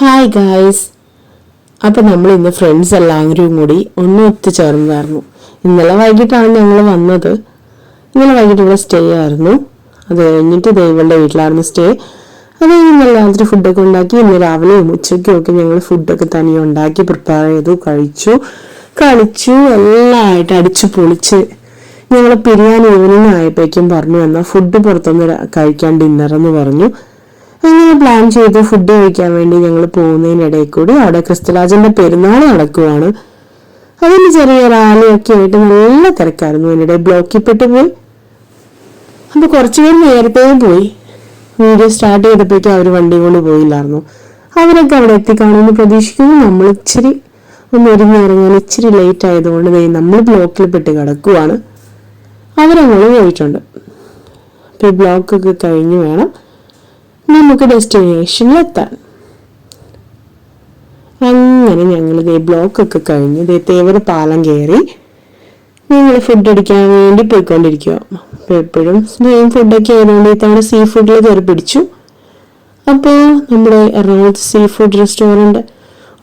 Hi guys അപ്പം നമ്മൾ ഇന്ന് ഫ്രണ്ട്സ് എല്ലാവരും കൂടി ഒന്ന് ഒത്തുചേർന്നതായിരുന്നു. ഇന്നലെ വൈകിട്ടാണ് ഞങ്ങൾ വന്നത്. ഇന്നലെ വൈകിട്ട് ഇവിടെ സ്റ്റേ ആയിരുന്നു. അത് കഴിഞ്ഞിട്ട് ദൈവങ്ങളുടെ വീട്ടിലായിരുന്നു സ്റ്റേ അത് കഴിഞ്ഞ് രാത്രി ഫുഡൊക്കെ ഉണ്ടാക്കി. ഇന്ന് രാവിലെയും ഉച്ചയ്ക്കും ഒക്കെ ഞങ്ങൾ ഫുഡൊക്കെ തനിയെ ഉണ്ടാക്കി പ്രിപ്പയർ ചെയ്തു കഴിച്ചു കളിച്ചു എല്ലാമായിട്ട് അടിച്ചു പൊളിച്ച് ഞങ്ങൾ പിരിയാൻ ഈവനിങ് ആയപ്പോഴേക്കും പറഞ്ഞു എന്നാൽ ഫുഡ് പുറത്തുനിന്ന് കഴിക്കാൻ ഡിന്നർ എന്ന് പറഞ്ഞു. അങ്ങനെ പ്ലാൻ ചെയ്ത് ഫുഡ് കഴിക്കാൻ വേണ്ടി ഞങ്ങൾ പോകുന്നതിനിടയിൽ കൂടി അവിടെ ക്രിസ്തുരാജന്റെ പെരുന്നാൾ നടക്കുവാണ്. അതിന് ചെറിയ റാലിയൊക്കെ ആയിട്ട് നല്ല തിരക്കായിരുന്നു. അതിനിടെ ബ്ലോക്കിൽ പെട്ട് പോയി. അപ്പൊ കുറച്ചുപേർ നേരത്തെ പോയി. വീഡിയോ സ്റ്റാർട്ട് ചെയ്തപ്പോഴേക്കും അവർ വണ്ടി കൊണ്ട് പോയില്ലായിരുന്നു. അവരൊക്കെ അവിടെ എത്തിക്കാണുമെന്ന് പ്രതീക്ഷിക്കുന്നു. നമ്മൾ ഇച്ചിരി ഒന്ന് ഒരുങ്ങി ഇറങ്ങാൻ ഇച്ചിരി ലേറ്റ് ആയതുകൊണ്ട് നമ്മൾ ബ്ലോക്കിൽ പെട്ട് കിടക്കുവാണ്. അവരങ്ങനെ പോയിട്ടുണ്ട്. അപ്പൊ ഈ ബ്ലോക്കൊക്കെ കഴിഞ്ഞ് വേണം. നമുക്ക് ഡെസ്റ്റിനേഷനിലെത്താൻ അങ്ങനെ ഞങ്ങൾ ഇതേ ബ്ലോക്കൊക്കെ കഴിഞ്ഞ് ഇതേ തേവര പാലം കയറി ഞങ്ങൾ ഫുഡ് അടിക്കാൻ വേണ്ടി പോയിക്കൊണ്ടിരിക്കുക അപ്പോൾ എപ്പോഴും സെയിം ഫുഡൊക്കെ ആയതുകൊണ്ട് ഇത്തവണ സീ ഫുഡിൽ കയറി പിടിച്ചു. അപ്പോൾ നമ്മുടെ എറണാകുളത്ത് സീ ഫുഡ് റെസ്റ്റോറന്റ്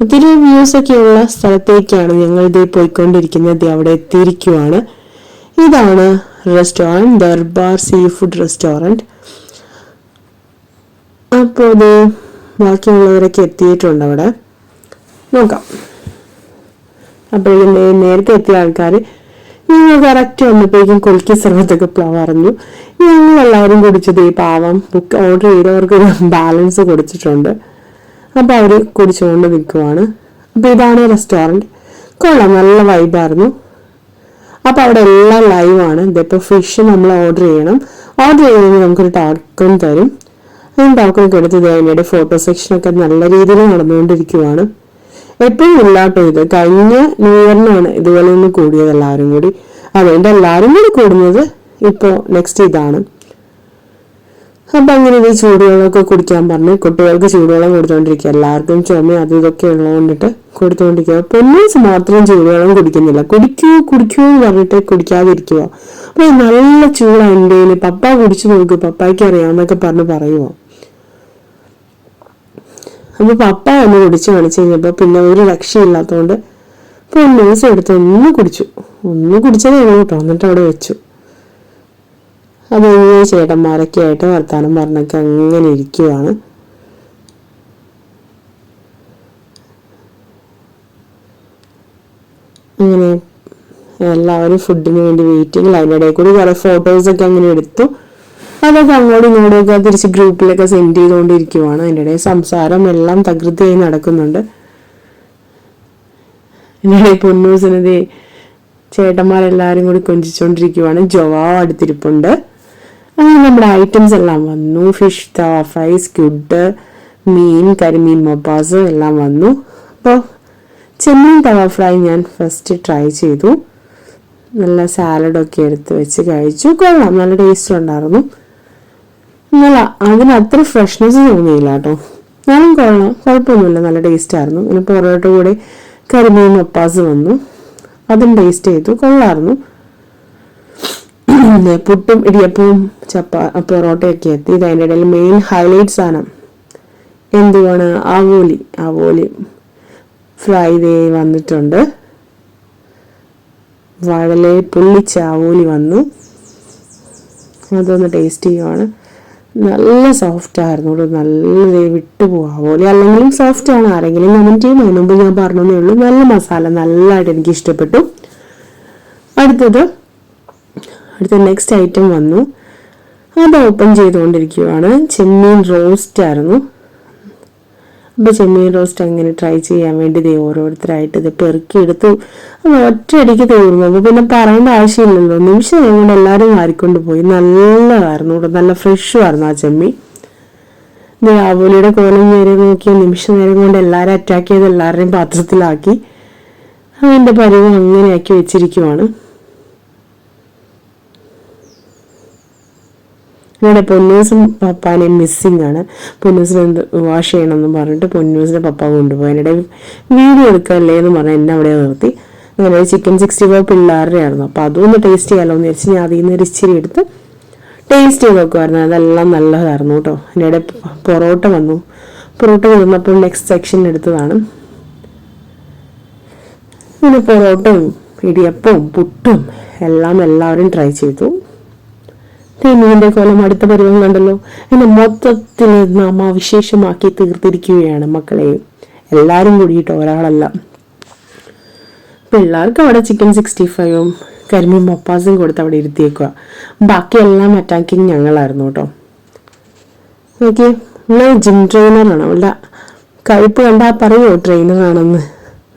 ഒത്തിരി വ്യൂസ് ഒക്കെ ഉള്ള സ്ഥലത്തേക്കാണ് ഞങ്ങൾ ഇതേ പോയിക്കൊണ്ടിരിക്കുന്നത്. അവിടെ എത്തിയിരിക്കുവാണ്. ഇതാണ് restaurant Darbar sea food restaurant അപ്പോൾ ഇത് ബാക്കിയുള്ളവരൊക്കെ എത്തിയിട്ടുണ്ട് അവിടെ. നോക്കാം. അപ്പോഴേക്കും നേരത്തെ എത്തിയ ആൾക്കാർ ഞങ്ങൾ കറക്റ്റ് വന്നപ്പോഴേക്കും കൊൽക്കി സർവത്തൊക്കെ പറഞ്ഞു. ഞങ്ങൾ എല്ലാവരും കുടിച്ചത് ഈ പാവം ബുക്ക് ഓർഡർ ചെയ്തവർക്ക് ബാലൻസ് കൊടുത്തിട്ടുണ്ട്. അപ്പോൾ അവർ കുടിച്ചുകൊണ്ട് നിൽക്കുവാണ്. അപ്പോൾ ഇതാണ് റെസ്റ്റോറന്റ് കൊള്ളാം നല്ല വൈബായിരുന്നു അപ്പോൾ അവിടെ എല്ലാം ലൈവാണ് ഇതിപ്പോൾ ഫിഷ് നമ്മൾ ഓർഡർ ചെയ്യണം. ഓർഡർ ചെയ്യണമെങ്കിൽ നമുക്കൊരു ടോക്കൺ തരും. അതിന് ടോക്കൺ എടുത്ത് അതിന്റെ ഫോട്ടോ സെക്ഷനൊക്കെ നല്ല രീതിയിൽ നടന്നുകൊണ്ടിരിക്കുവാണ്. എപ്പോഴും ഇല്ലാട്ടോ ഇത്. കഴിഞ്ഞ ന്യൂ ഇയറിനാണ് ഇതുപോലെ ഒന്ന് കൂടിയത് എല്ലാവരും കൂടി. അതുകൊണ്ട് എല്ലാവരും കൂടി കൂടുന്നത് ഇപ്പോൾ നെക്സ്റ്റ് ഇതാണ്. അപ്പം അങ്ങനെ ഇത് ചൂടുവെള്ളമൊക്കെ കുടിക്കാൻ പറഞ്ഞു കുട്ടികൾക്ക് ചൂടുവെള്ളം കൊടുത്തുകൊണ്ടിരിക്കുക എല്ലാവർക്കും ചുമ അത് ഇതൊക്കെ ഉള്ളതുകൊണ്ടിട്ട് കൊടുത്തുകൊണ്ടിരിക്കുക പൊന്നീസ് മാത്രം ചൂടുവെള്ളം കുടിക്കുന്നില്ല. കുടിക്കൂ കുടിക്കൂ എന്ന് പറഞ്ഞിട്ട് കുടിക്കാതിരിക്കുക. അപ്പോൾ നല്ല ചൂടാണ് എന്റെ. പപ്പ കുടിച്ചു നോക്ക്. പപ്പായ്ക്ക് അറിയാമെന്നൊക്കെ പറഞ്ഞ് പറയുമോ അപ്പൊ പപ്പ ഒന്ന് കുടിച്ചു കാണിച്ചു കഴിഞ്ഞപ്പോ പിന്നെ ഒരു രക്ഷയില്ലാത്തതുകൊണ്ട് ദിവസം എടുത്ത് ഒന്ന് കുടിച്ചു. ഒന്ന് കുടിച്ചതേ ഉള്ളൂ കേട്ടോ എന്നിട്ട് അവിടെ വെച്ചു. അത് കഴിഞ്ഞ് ചേട്ടന്മാരൊക്കെ ആയിട്ട് വർത്താനം പറഞ്ഞൊക്കെ അങ്ങനെ ഇരിക്കുവാണ്. അങ്ങനെ എല്ലാവരും ഫുഡിന് വേണ്ടി വെയിറ്റിംഗ് അതിനിടയിൽ കൂടി കുറെ ഫോട്ടോസൊക്കെ അങ്ങനെ എടുത്തു. അതൊക്കെ അങ്ങോട്ടും ഇങ്ങോട്ടും ഒക്കെ തിരിച്ച് ഗ്രൂപ്പിലൊക്കെ സെൻഡ് ചെയ്തുകൊണ്ടിരിക്കുവാണ് അതിന്റെ ഇടയിൽ സംസാരം എല്ലാം തകൃതിയായി നടക്കുന്നുണ്ട്. ഇതിനിടെ പൊന്നൂസിനത് ചേട്ടന്മാരെല്ലാവരും കൂടി കൊഞ്ചിച്ചുകൊണ്ടിരിക്കുവാണ് ജവാ അടുത്തിരിപ്പുണ്ട്. അങ്ങനെ നമ്മുടെ ഐറ്റംസ് എല്ലാം വന്നു. ഫിഷ് തവ ഫ്രൈസ് സ്ക്യുഡ് മീൻ കരിമീൻ മൊബാസ് എല്ലാം വന്നു. അപ്പോൾ ചെമ്മീൻ തവ ഫ്രൈ ഞാൻ ഫസ്റ്റ് ട്രൈ ചെയ്തു. നല്ല സാലഡൊക്കെ എടുത്ത് വെച്ച് കഴിച്ചു. കൊള്ളാം. നല്ല ടേസ്റ്റ് ഉണ്ടായിരുന്നു. നല്ല അതിന് അത്ര ഫ്രഷ്നെസ് തോന്നിയില്ല കേട്ടോ. ഞാനും കൊള്ളാം. കുഴപ്പമൊന്നുമില്ല. നല്ല ടേസ്റ്റ് ആയിരുന്നു. പിന്നെ പൊറോട്ട കൂടെ കരിമീൻ മപ്പാസ് വന്നു. അതും ടേസ്റ്റ് ചെയ്തു. കൊള്ളായിരുന്നു. പുട്ടും ഇടിയപ്പവും ചപ്പാ പൊറോട്ടയൊക്കെ എത്തി. ഇത് അതിന്റെ ഇടയിൽ മെയിൻ ഹൈലൈറ്റ് സാധനം. എന്തുവാണ്? ആവോലി ആവോലി ഫ്രൈ ചെയ്ത് വന്നിട്ടുണ്ട്. വളരെ പൊള്ളിച്ച ആവോലി വന്നു. അതൊന്ന് ടേസ്റ്റ് ചെയ്യുവാണ്. നല്ല സോഫ്റ്റ് ആയിരുന്നു. നല്ല വിട്ടു പോകാൻ പോലെ. അല്ലെങ്കിലും സോഫ്റ്റ് ആണ്. ആരെങ്കിലും കമന്റ് ചെയ്യും. അതിന് മുമ്പ് ഞാൻ പറഞ്ഞതേ ഉള്ളൂ. നല്ല മസാല നല്ലതായിട്ട് എനിക്ക് ഇഷ്ടപ്പെട്ടു. അടുത്തത് അടുത്ത നെക്സ്റ്റ് ഐറ്റം വന്നു. അത് ഓപ്പൺ ചെയ്തുകൊണ്ടിരിക്കുകയാണ് ചെമ്മീൻ റോസ്റ്റ് ആയിരുന്നു. അപ്പോൾ ചെമ്മീൻ റോസ്റ്റ് അങ്ങനെ ട്രൈ ചെയ്യാൻ വേണ്ടി ദേ ഓരോരുത്തരായിട്ട് ഇത് പെറുക്കിയെടുത്തു. ഒറ്റയടിക്ക് തീർന്നു. അപ്പോൾ പിന്നെ പറയേണ്ട ആവശ്യമില്ലല്ലോ. നിമിഷം കൊണ്ട് എല്ലാവരും വാരിക്കൊണ്ട് പോയി. നല്ലതായിരുന്നു കേട്ടോ. നല്ല ഫ്രഷും ആയിരുന്നു ആ ചെമ്മീൻ. ഇത് ആവോലിയുടെ കോലം നേരെ നോക്കിയ നിമിഷ നേരം കൊണ്ട് എല്ലാവരും അറ്റാക്ക് ചെയ്ത് എല്ലാവരുടെയും പാത്രത്തിലാക്കി. അതിന്റെ പരിവ് അങ്ങനെയാക്കി വെച്ചിരിക്കുവാണ്. ഇവിടെ പൊന്നൂസും പപ്പാനെയും മിസ്സിങ് ആണ്. പൊന്നൂസിനെ എന്ത് വാഷ് ചെയ്യണമെന്ന് പറഞ്ഞിട്ട് പൊന്നൂസിനെ പപ്പ കൊണ്ടുപോയി. വീഡിയോ എടുക്കല്ലേ എന്ന് പറഞ്ഞ് എന്നെ അവിടെ നിർത്തി. അങ്ങനെ ചിക്കൻ സിക്സ്റ്റി ഫൈവ് പിള്ളേരുടെ ആയിരുന്നു. അപ്പോൾ അതൊന്ന് ടേസ്റ്റ് ചെയ്യാമല്ലോ എന്ന് വെച്ച് ഞാൻ അതിൽ നിന്ന് ഇച്ചിരി എടുത്ത് ടേസ്റ്റ് ചെയ്ത് നോക്കുമായിരുന്നു അതെല്ലാം നല്ലതായിരുന്നു കേട്ടോ. എന്റെ പൊറോട്ട വന്നു. പൊറോട്ട വന്നപ്പോൾ നെക്സ്റ്റ് സെക്ഷൻ എടുത്തതാണ്. പിന്നെ പൊറോട്ടയും ഇടിയപ്പവും പുട്ടും എല്ലാം എല്ലാവരും ട്രൈ ചെയ്തു. തെമീന്റെ കോലം അടുത്ത പരിവം കണ്ടല്ലോ. എന്നെ മൊത്തത്തിൽ നാമാവിശേഷമാക്കി തീർത്തിരിക്കുകയാണ് മക്കളെ. എല്ലാവരും കൂടിയിട്ട് ഒരാളല്ല. പിള്ളേർക്ക് അവിടെ ചിക്കൻ സിക്സ്റ്റി ഫൈവും കരിമീൻ മപ്പാസും കൊടുത്ത് അവിടെ ഇരുത്തിയേക്കുക ബാക്കിയെല്ലാം അറ്റാക്കിങ് ഞങ്ങളായിരുന്നു കേട്ടോ. ഞാൻ ജിം ട്രെയിനറാണ് അവളുടെ കഴിപ്പ് കണ്ടാൽ പറയുമോ ട്രെയിനറാണെന്ന്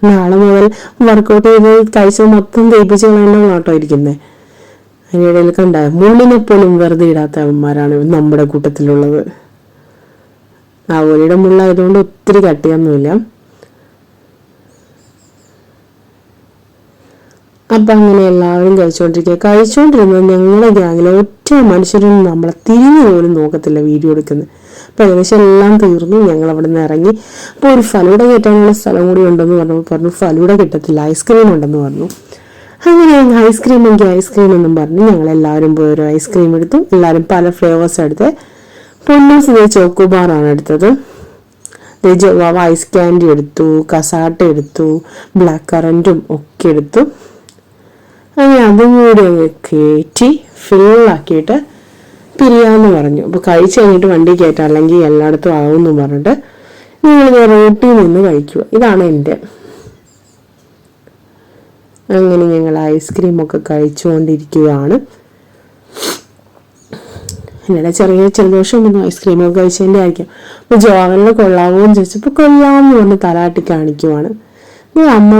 നാളെ മുതൽ വർക്കൗട്ട് ചെയ്ത് കഴിച്ചത് മൊത്തം തേപ്പിച്ച് കളയണമെന്നാട്ടോ ഇരിക്കുന്നത് അതിനിടയിൽ കണ്ട മുള്ളിനെ പോലും വെറുതെ ഇടാത്ത അവന്മാരാണ് നമ്മുടെ കൂട്ടത്തിലുള്ളത്. ആ ഒരിയുടെ മുള്ളായതുകൊണ്ട് ഒത്തിരി കട്ടിയൊന്നുമില്ല. അപ്പൊ അങ്ങനെ എല്ലാവരും കഴിച്ചുകൊണ്ടിരിക്കുക കഴിച്ചുകൊണ്ടിരുന്നത് ഞങ്ങളുടെ ഗ്യാങ്ങിലെ ഒറ്റ മനുഷ്യരും നമ്മളെ തിരിഞ്ഞു പോലും നോക്കത്തില്ല വീഡിയോ എടുക്കുന്നത്. അപ്പൊ ഏകദേശം എല്ലാം തീർന്നു. ഞങ്ങൾ അവിടെ നിന്ന് ഇറങ്ങി. അപ്പൊ ഒരു ഫലൂട കയറ്റാനുള്ള സ്ഥലം കൂടി ഉണ്ടെന്ന് പറഞ്ഞു. പറഞ്ഞു ഫലൂട കിട്ടത്തില്ല. ഐസ്ക്രീം ഉണ്ടെന്ന് പറഞ്ഞു. അങ്ങനെ ഐസ്ക്രീം എങ്കിൽ ഐസ്ക്രീം എന്നും പറഞ്ഞ് ഞങ്ങൾ എല്ലാവരും പോയി ഒരു ഐസ്ക്രീം എടുത്തു. എല്ലാവരും പല ഫ്ലേവേഴ്സ് എടുത്ത്. പൊന്നൂസ് ഇതേ ചോക്കോബാറാണ് എടുത്തത്. ഐസ് ക്യാൻഡി എടുത്തു കസാട്ട എടുത്തു ബ്ലാക്ക് കറന്റും ഒക്കെ എടുത്തു. അങ്ങനെ അതും കൂടി അങ്ങ് കയറ്റി ഫില്ലാക്കിയിട്ട് പിരിയാന്ന് പറഞ്ഞു. അപ്പോൾ കഴിച്ച് കഴിഞ്ഞിട്ട് വണ്ടി കയറ്റാം അല്ലെങ്കിൽ എല്ലായിടത്തും ആവുമെന്ന് പറഞ്ഞിട്ട് നിങ്ങൾ റോട്ടിൽ നിന്ന് കഴിക്കുക. ഇതാണ് എന്റെ അങ്ങനെ ഞങ്ങൾ ഐസ്ക്രീം ഒക്കെ കഴിച്ചുകൊണ്ടിരിക്കുകയാണ്. എന്നോട് ചെറിയ ജലദോഷം വന്നു ഐസ്ക്രീം ഒക്കെ കഴിച്ചതിന്റെ ആയിരിക്കും അപ്പോൾ ജോവലിന് കൊള്ളാമോ എന്ന് ചോദിച്ചപ്പോൾ കൊള്ളാമെന്ന് പറഞ്ഞ് തലാട്ടി കാണിക്കുവാണ്. അമ്മ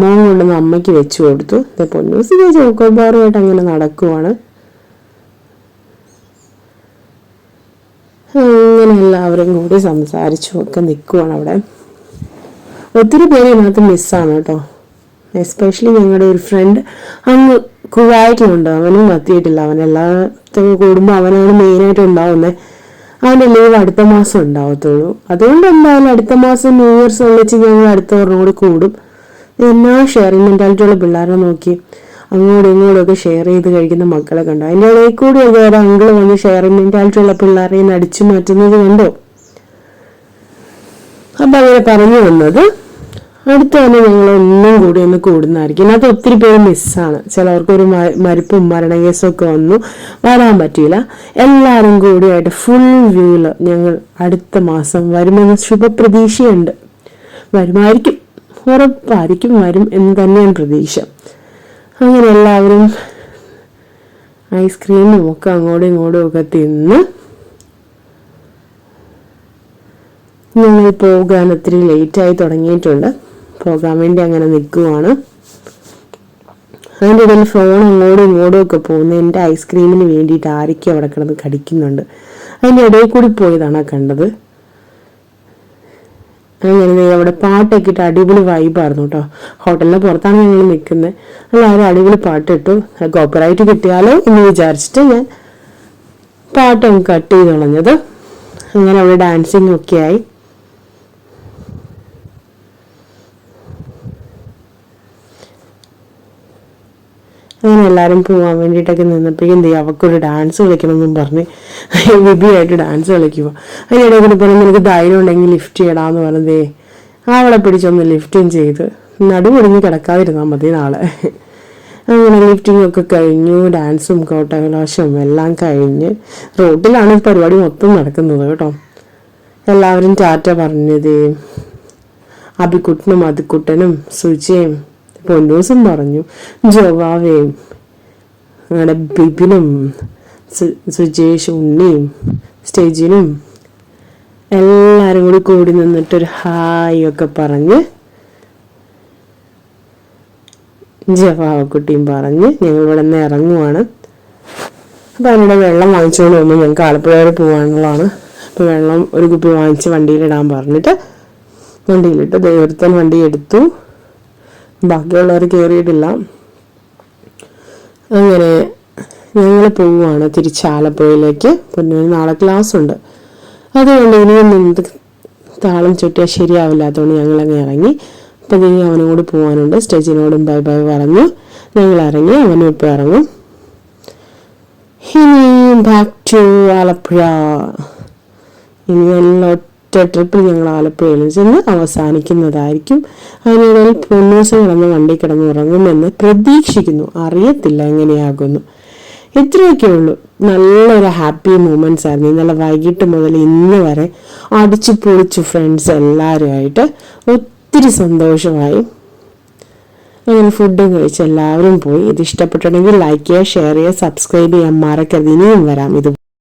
മോൻ കൊണ്ടുവന്ന് അമ്മയ്ക്ക് വെച്ചു കൊടുത്തു. പൊന്നൂസ് ചോക്കോബാറുമായിട്ട് അങ്ങനെ നടക്കുവാണ്. അങ്ങനെ എല്ലാവരും കൂടി സംസാരിച്ചു ഒക്കെ നിൽക്കുവാണ് അവിടെ. ഒത്തിരി പേര് ഇതിനകത്ത് മിസ്സാണ് കേട്ടോ. എസ്പെഷ്യലി ഞങ്ങളുടെ ഒരു ഫ്രണ്ട് അങ്ങ് കുവൈറ്റിലുണ്ട് അവനും എത്തിയിട്ടില്ല അവൻ എല്ലാത്തിനും കൂടുമ്പോൾ അവനാണ് മെയിനായിട്ട് ഉണ്ടാവുന്നത് അവന്റെ ലീവ് അടുത്ത മാസം ഉണ്ടാവത്തുള്ളൂ. അതുകൊണ്ട് എന്തായാലും അടുത്ത മാസം ന്യൂ ഇയർസ് ഒന്നിച്ച് ഞങ്ങൾ അടുത്ത ഓർമ്മ കൂടി കൂടും. എന്നാ ഷെയറിങ് മെന്റാലിറ്റി ഉള്ള പിള്ളേരെ നോക്കി. അങ്ങോട്ടും ഇങ്ങോട്ടും ഒക്കെ ഷെയർ ചെയ്ത് കഴിക്കുന്ന മക്കളെ കണ്ടു. അതിന്റെ ഇടയിൽ കൂടി വേറെ അങ്കിൾ വന്ന് ഷെയറിങ് മെന്റാലിറ്റി ഉള്ള പിള്ളേരെ അടിച്ചു മാറ്റുന്നത് കണ്ടോ. അപ്പം അങ്ങനെ പറഞ്ഞു വന്നത് അടുത്ത തന്നെ ഞങ്ങൾ ഒന്നും കൂടി ഒന്ന് കൂടുന്നതായിരിക്കും. ഇതിനകത്ത് ഒത്തിരി പേര് മിസ്സാണ് ചിലവർക്ക് ഒരു മരിപ്പും മരണ ഒക്കെ വന്നു. വരാൻ പറ്റിയില്ല എല്ലാവരും കൂടിയായിട്ട് ഫുൾ വ്യൂവിൽ ഞങ്ങൾ അടുത്ത മാസം വരുമെന്ന ശുഭപ്രതീക്ഷയുണ്ട്. വരുമായിരിക്കും. ഉറപ്പായിരിക്കും വരും എന്ന് തന്നെയാണ് പ്രതീക്ഷ. അങ്ങനെ എല്ലാവരും ഐസ്ക്രീമും ഒക്കെ അങ്ങോട്ടും ഇങ്ങോട്ടും ഒക്കെ തിന്ന് ഞങ്ങൾ പോകാൻ ഒത്തിരി ലേറ്റായി തുടങ്ങിയിട്ടുണ്ട്. പോകാൻ വേണ്ടി അങ്ങനെ നിൽക്കുവാണ്. അതിന്റെ ഇടയിൽ ഫോൺ അങ്ങോട്ടും ഇങ്ങോട്ടും ഒക്കെ പോകുന്ന എന്റെ ഐസ്ക്രീമിന് വേണ്ടിയിട്ട് ആരൊക്കെ അവിടെ കിടന്ന് കടിക്കുന്നുണ്ട്. അതിന്റെ ഇടയിൽ കൂടി പോയതാണ് കണ്ടത്. അങ്ങനെ അവിടെ പാട്ടൊക്കെ ഇട്ട് അടിപൊളി വൈബായിരുന്നു കേട്ടോ. ഹോട്ടലിന് പുറത്താണ് ഞങ്ങൾ നിൽക്കുന്നത്. എല്ലാവരും അടിപൊളി പാട്ടിട്ടു. കോപ്പറായിട്ട് കിട്ടിയാലോ എന്ന് വിചാരിച്ചിട്ട് ഞാൻ പാട്ടൊന്ന് കട്ട് ചെയ്ത് കളഞ്ഞത്. അങ്ങനെ അവിടെ ഡാൻസിങ് ഒക്കെ ആയി. അങ്ങനെ എല്ലാവരും പോകാൻ വേണ്ടിയിട്ടൊക്കെ നിന്നപ്പോൾ എന്ത് ചെയ്യുക അവൾക്കൊരു ഡാൻസ് കളിക്കണമെന്നും പറഞ്ഞ് വിബിയായിട്ട് ഡാൻസ് കളിക്കുക അതിനിടയിൽ കൂടി പറഞ്ഞു നിനക്ക് ധൈര്യം ഉണ്ടെങ്കിൽ ലിഫ്റ്റ് ചെയ്യടാന്ന് പറഞ്ഞതേ അവളെ പിടിച്ചൊന്ന് ലിഫ്റ്റും ചെയ്ത് നടുപൊടിഞ്ഞ് കിടക്കാതിരുന്നാൽ മതി നാളെ. അങ്ങനെ ലിഫ്റ്റിംഗ് ഒക്കെ കഴിഞ്ഞു ഡാൻസും കോട്ടകലാശവും എല്ലാം കഴിഞ്ഞ് റോട്ടിലാണ് പരിപാടി മൊത്തം നടക്കുന്നത് കേട്ടോ. എല്ലാവരും ടാറ്റ പറഞ്ഞത് അബിക്കുട്ടനും അതിക്കുട്ടനും സുജയും പൊന്നൂസും പറഞ്ഞു. ജോവാവയും അങ്ങനെ ബിബിനും സുജേഷ് ഉണ്ണിയും സ്റ്റേജിനും എല്ലാവരും കൂടി കൂടി നിന്നിട്ടൊരു ഹായ് ഒക്കെ പറഞ്ഞ് ജവാവക്കുട്ടിയും പറഞ്ഞ് ഞങ്ങൾ ഇവിടെ നിന്ന് ഇറങ്ങുവാണ്. അപ്പോൾ അതിനിടെ വെള്ളം വാങ്ങിച്ചുകൊണ്ട് വന്നു. ഞങ്ങൾക്ക് ആലപ്പുഴ വരെ പോകാനുള്ളതാണ് അപ്പോൾ വെള്ളം ഒരു കുപ്പി വാങ്ങിച്ച് വണ്ടിയിലിടാൻ പറഞ്ഞിട്ട് വണ്ടിയിലിട്ട് ദൈവത്തൻ വണ്ടി എടുത്തു. ബാക്കിയുള്ളവർ കയറിയിട്ടില്ല അങ്ങനെ ഞങ്ങൾ പോവുകയാണ് തിരിച്ച് ആലപ്പുഴയിലേക്ക്. പിന്നെ നാളെ ക്ലാസ് ഉണ്ട്. അതുകൊണ്ട് ഇനിയും നിന്ന് താളം ശരിയാവില്ല. അതുകൊണ്ട് ഞങ്ങൾ അങ്ങ് ഇറങ്ങി. അപ്പം ഇനി അവനോട് പോകാനുണ്ട് സ്റ്റേജിനോടും ബൈ ബൈ പറഞ്ഞു. ഞങ്ങൾ ഇറങ്ങി അവനും ഇപ്പം ഇറങ്ങും. ഇനി ബാക്ക് ടു ആലപ്പുഴ. ഇനി എല്ലാം ഒറ്റ ട്രിപ്പിൽ ഞങ്ങൾ ആലപ്പുഴയിൽ ചെന്ന് അവസാനിക്കുന്നതായിരിക്കും. അതിനിടയിൽ പൊന്നൂസം കിടന്ന് വണ്ടി കിടന്ന് ഉറങ്ങുമെന്ന് പ്രതീക്ഷിക്കുന്നു. അറിയത്തില്ല എങ്ങനെയാകുന്നു. ഇത്രയൊക്കെ ഉള്ളൂ നല്ലൊരു ഹാപ്പി മൂമെന്റ്സ് ആയിരുന്നു. ഇന്നലെ വൈകിട്ട് മുതൽ ഇന്ന് വരെ അടിച്ചു പൊളിച്ചു ഫ്രണ്ട്സ് എല്ലാവരുമായിട്ട് ഒത്തിരി സന്തോഷമായി. അങ്ങനെ ഫുഡും കഴിച്ച് എല്ലാവരും പോയി. ഇത് ഇഷ്ടപ്പെട്ടിട്ടുണ്ടെങ്കിൽ ലൈക്ക് ചെയ്യുക ഷെയർ ചെയ്യുക സബ്സ്ക്രൈബ് ചെയ്യാൻ മറക്കരുത്. ഇനിയും വരാം. ഇത്